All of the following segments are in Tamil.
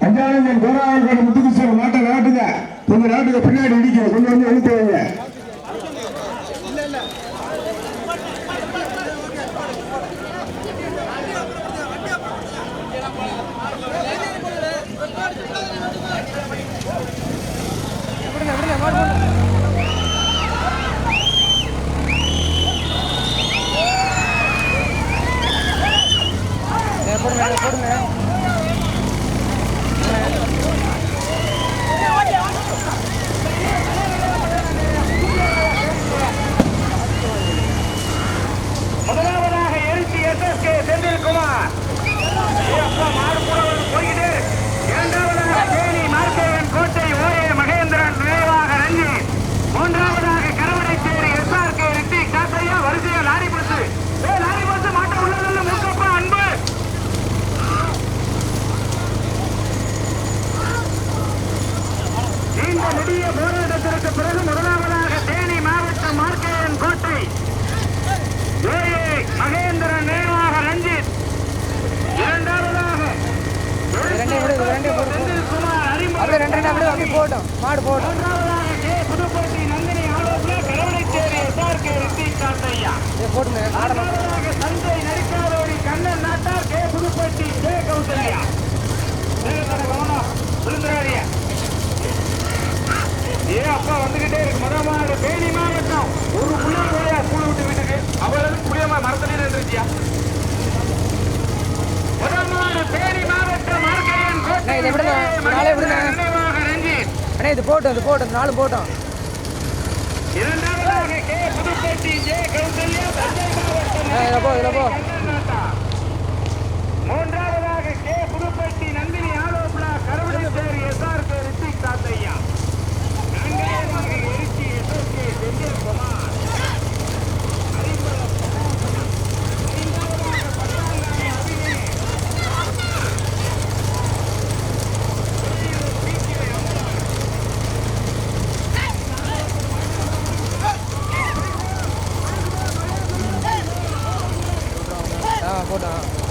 அஞ்சாயிரம் கோராயர்கள் முத்துகிருஷ்ணன் நாட்டை நாட்டுங்க கொஞ்சம் நாட்டுக்கு பின்னாடி இடிக்க கொஞ்சம் கொஞ்சம் இழுத்து வைங்க. போடுங்க போடுங்க முதலாவதாக போட்டோம். மாடு போட்டோம். புதுக்கோட்டை நந்தினி ஆலோசனை கரவடைச்சேரி எஸ்ஆர்கே ரித்திக் இதை போட்டுங்க. ஆடலாம் தஞ்சை நெருக்காரோடி கண்ணன் நாட்டார் கே புதுப்பட்டி ஜே கௌசல்யா விழுந்துடாதீங்க ஏ அப்பா வந்துகிட்டே இருக்கு. மதமான தேனி மாவட்டம். ஒரு புள்ளி போயா ஸ்கூல் விட்டு வீட்டுக்கு. அவ்வளவு புளியமா மரத்துல இருந்துச்சியா மதமான தேனி மாவட்டம் மார்க்கையன் கோட்டை விடுங்க. அண்ணே இது போட்டோம் இது போட்டோம் நாலு போட்டோம் இரண்டாவதாக கே போ, போ. மூன்றாவதாக K Puduppatti Nandhini Alosana Karuvadaicheri S R K Rithik Thathaiya நான்காவதாக எழுச்சி எஸ்எஸ் கே ஆ போட்டோம் அண்ணே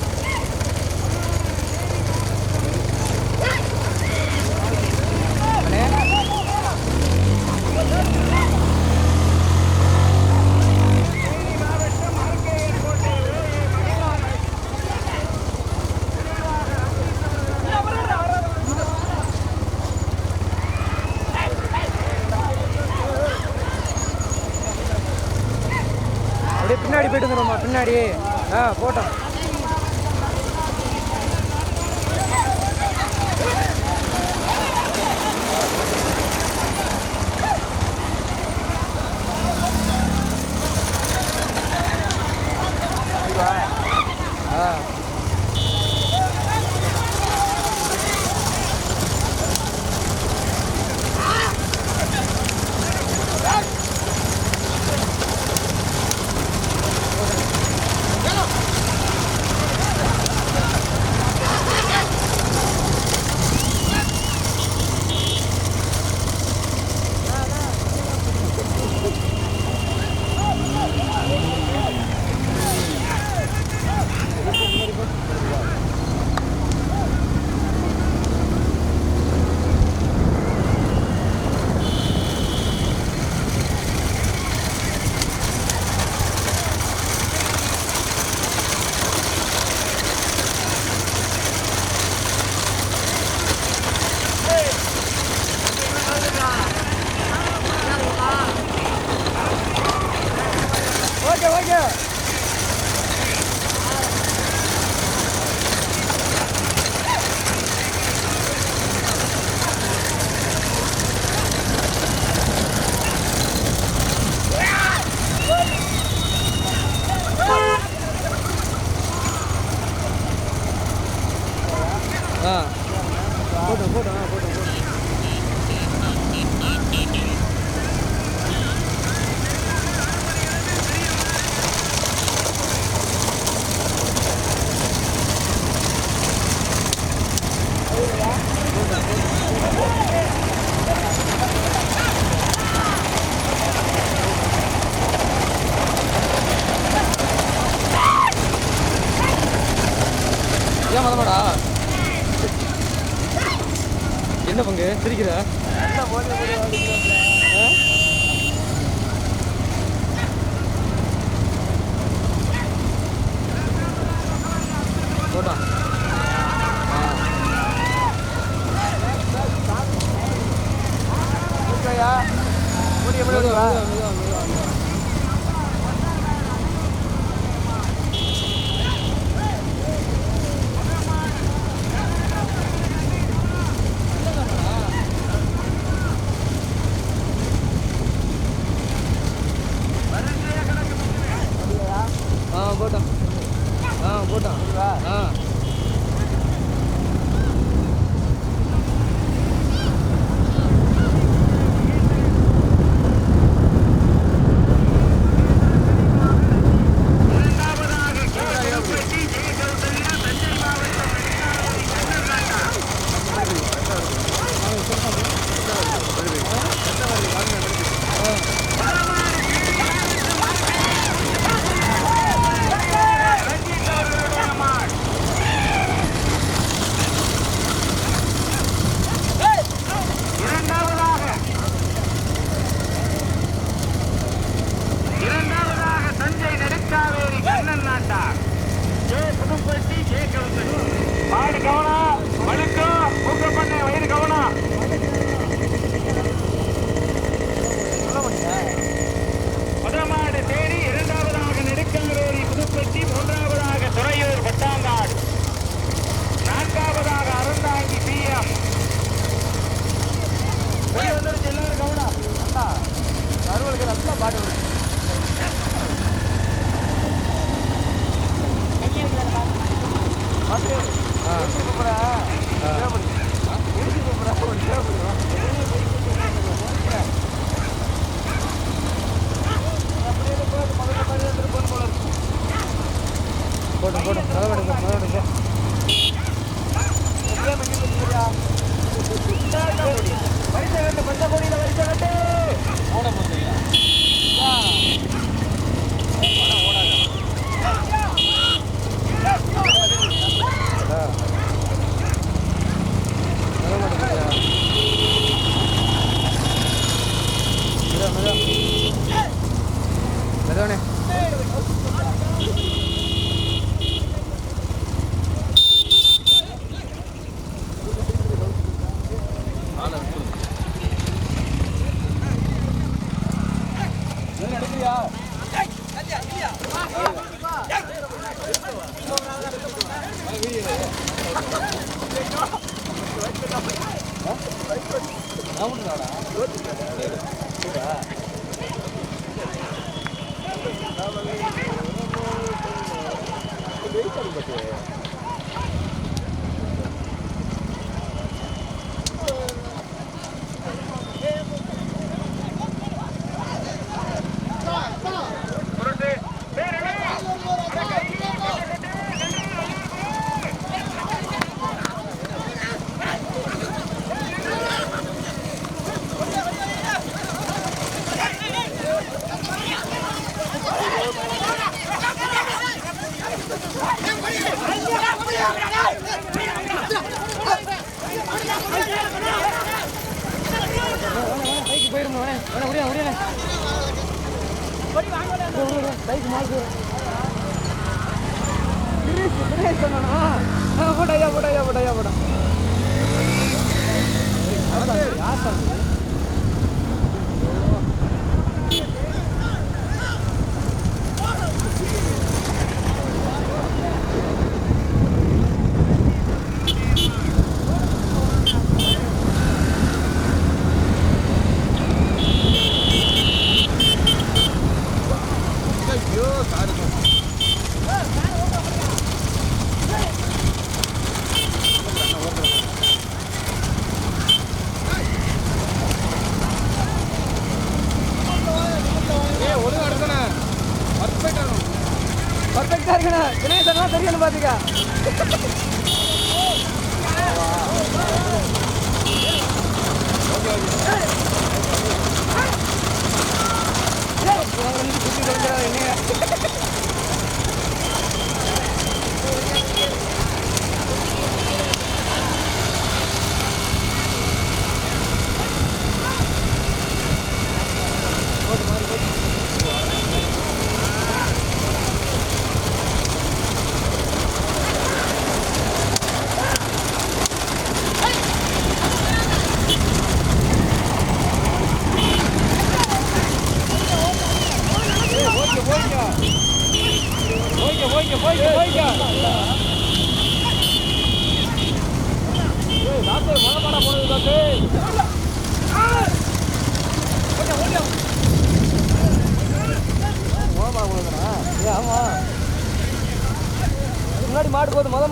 ஏன் மதமாடா என்ன பங்கு? சிரிக்கிற? போட்டா. முடிய முடியாது பாட்டு வெயிட் பண்ணுறது போடா போடா போடா போடா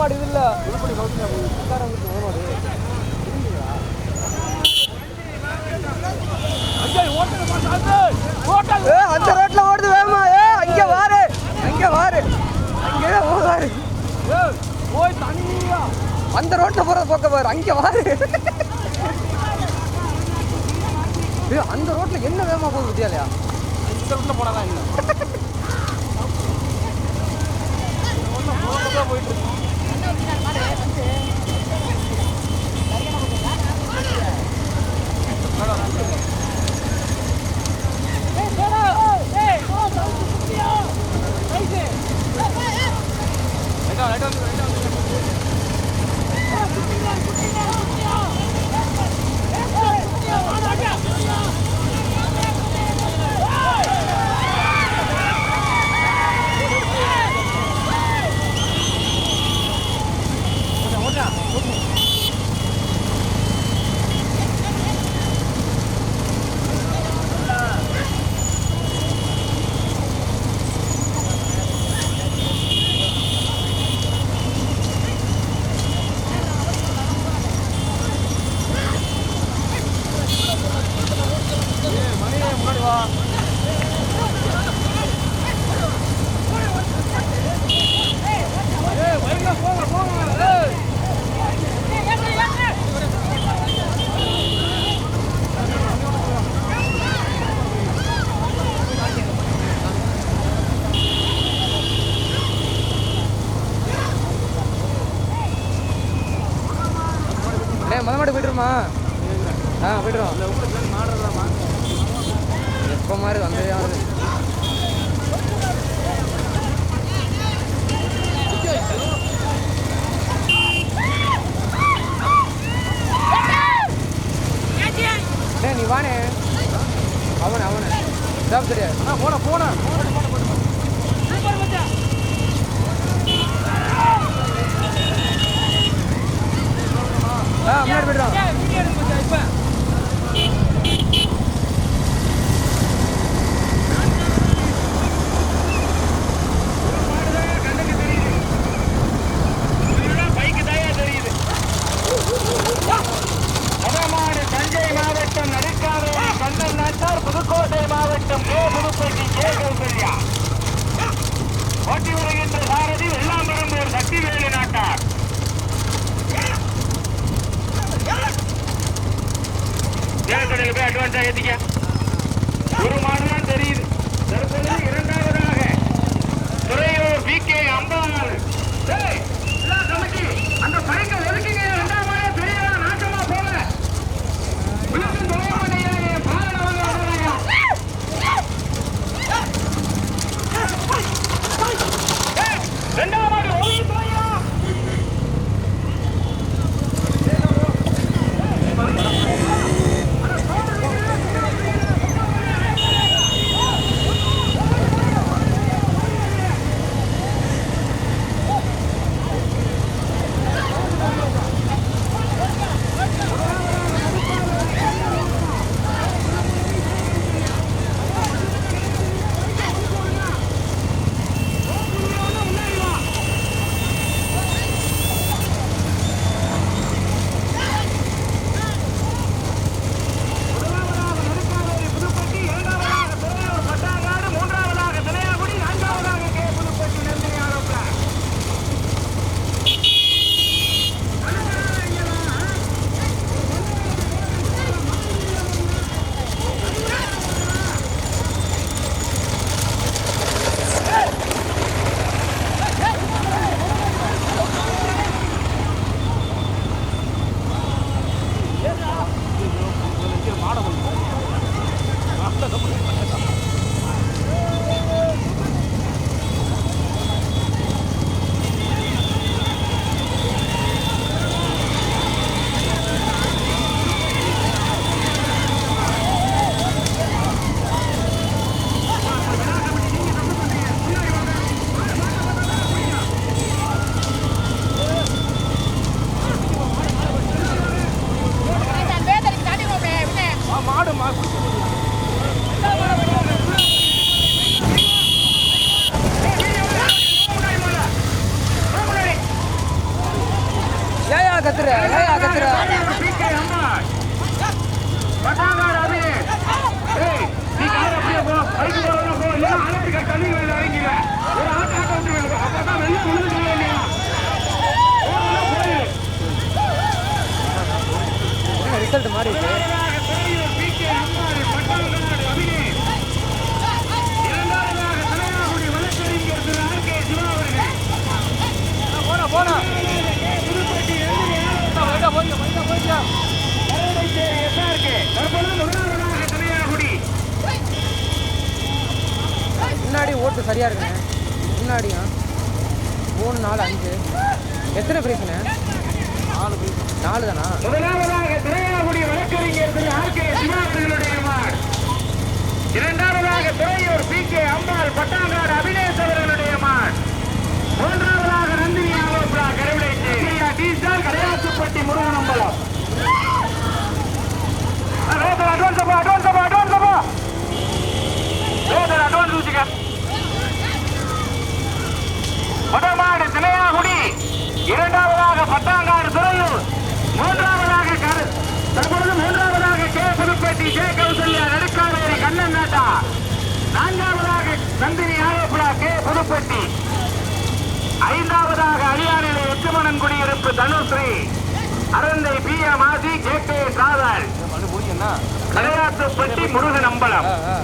ஓமாடு இது இல்லை ஓமாடு அந்த ரோட்ல ஓடுது வேமா. ஏ அங்கே வாரு. அங்க வாரு. அங்கே போதாரு போய் தனியா அந்த ரோட்ல போற பக்கம் பாரு. அங்க வாரு. அந்த ரோட்ல என்ன வேகமா போகுது வித்தியாலயா இந்த ரோட்ல போனாதான் என்ன? மொதல் மாடு போய்ட்டுருமா? ஆ போய்ட்டுரும் எப்போ மாதிரி வந்ததே ஆகுது நீ வானே. அவனை அவன. சாப்பிட்டு போன போன முன்னாடி போய்டுறோம் போட்டு சரியாக இருக்குண்ணே முன்னாடியும் மூணு நாலு அஞ்சு. எத்தனை பிரைஸ்ண்ணே நாலு பிரைஸ் நாலு தானா? முதலாவதாக திரையாகுடி வழக்கறிஞர் இரண்டாவதாக துறையூர் பி கே அம்பாள் பட்டாங்காடு அபினேஷ் அவர்களுடைய மாடு மூன்றாவதாக நந்தினி ஆலோசனா கருவிடை கடையாத்துப்பட்டி முருகனம்பலம் அட்வான்ஸ் அப்பா அட்வான்ஸ் அப்பா அட்வான்ஸ் அப்பா அட்வான்ஸ் வச்சுக்க முதமாடு திலையாகுடி இரண்டாவதாக பட்டாங்காடு துறையூர் மூன்றாவதாக கரு தற்பொழுது மூன்றாவதாக கே புதுப்பேட்டி ஜே கௌசல்யா நடுக்காவேரி கண்ணன் நாட்டா நான்காவதாக நந்தினி ஆரோப்புலா கே புதுப்பேட்டி ஐந்தாவதாக அரியானிலை எட்டுமணன் குடியிருப்பு தனுஸ்ரீ அரந்தை பி எம் ஆசி K K travel Kalaiyathupatti Murugan Ambalam ஆ ஆ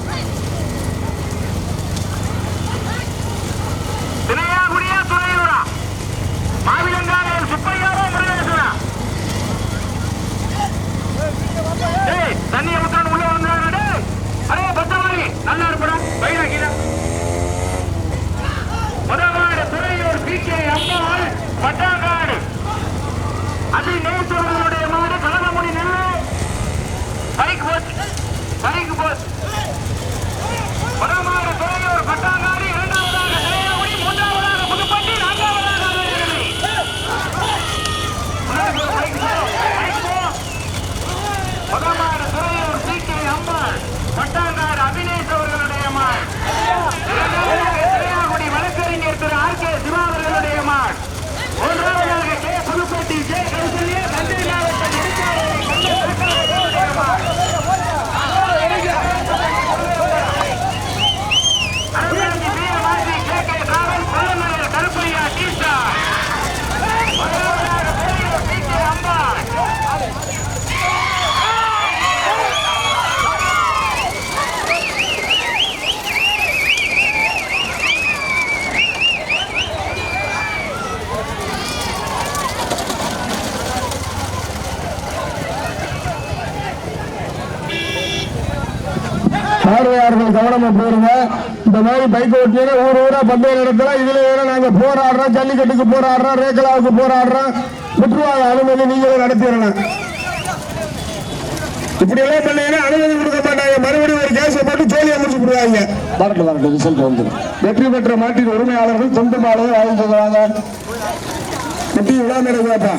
தினையாகுடியா துறையூரா மாவிலங்காலையில் சுப்பையாவா முருகேசனா டேய் தண்ணியை ஊத்தான்னு உள்ள வந்தாங்க டேய் அரே பத்தமாரி நல்லா இருப்படா பைரா கீழே முதமாடு துறையூர் பி கே அம்மாள் பட்டாங்காடு அது நேசவர்களுடைய மாடு கலகமுடி நெல்லு பைக் போச்சு பைக் போச்சு முதமாடு துறையூர் பட்டாங்காடு இரண்டாவதாக திரையாகுடி மூன்றாவதாக புதுப்பட்டி நான்காவதாக அரியலூர். முன்னாடி போ, பைக் போ, பைக் போ. முதமாடு துறையூர் சி கே அம்மாள் பட்டாங்காடு அபினேஷ் அவர்களுடைய மாள் இரண்டாவதாக திரையாகுடி வழக்கறிஞர் திரு ஆர் கே சிவா அவர்களுடைய மாள் மூன்றாவதாக கே புதுப்பட்டி ஜே கௌசல்யா தஞ்சை மாவட்டம் இடுக்காவேரி கண்ணன் அவர்களுடைய மாள் அருள்ராஜி வீரவாசி கே கே டிராவல் கொல்லமலையில் கருப்பையா டீசா முதலாவதாக பெரியோர் பி கே அம்பாள் பார்வையாளர்கள் கவனமா போயிருங்க இந்த மாதிரி பைக் ஓட்டினா ஊர் ஊரா பந்தய நடத்தல இதுல வேற நாங்க போராடுறோம் ஜல்லிக்கட்டுக்கு போராடுறோம் ரேக்கலாவுக்கு போராடுறோம். விட்டுருவாங்க அனுமதி நீங்களே நடத்திடலாம் இப்படி எல்லாம் பண்ணீங்கன்னா அனுமதி கொடுக்க மாட்டாங்க. மறுபடியும் ஒரு கேஸை போட்டு ஜோலியை முடிச்சு விடுவாங்க வரட்டும் வரட்டும் ரிசல்ட் வந்துடும். வெற்றி பெற்ற மாட்டின் உரிமையாளர்கள் தொண்டு மாலையை வாங்கிட்டு வாங்க குட்டி விழா நடக்குதாப்பா?